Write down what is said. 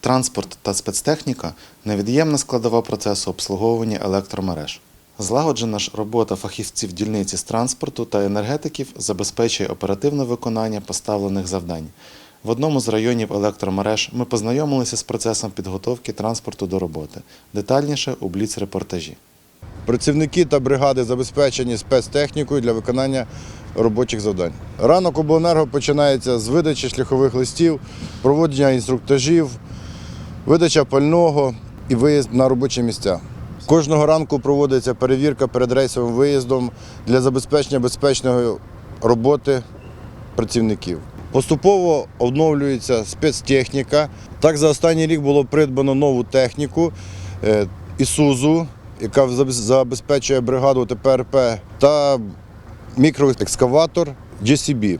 Транспорт та спецтехніка невід'ємна складова процесу обслуговування електромереж. Злагоджена ж робота фахівців дільниці з транспорту та енергетиків забезпечує оперативне виконання поставлених завдань. В одному з районів електромереж ми познайомилися з процесом підготовки транспорту до роботи. Детальніше у бліц-репортажі. Працівники та бригади забезпечені спецтехнікою для виконання робочих завдань. Ранок обленерго починається з видачі шляхових листів, проводження інструктажів, видача пального і виїзд на робочі місця. Кожного ранку проводиться перевірка перед рейсовим виїздом для забезпечення безпечної роботи працівників. Поступово обновлюється спецтехніка. Так, за останній рік було придбано нову техніку е, Ісузу, яка забезпечує бригаду ТПРП, та мікроекскаватор GCB.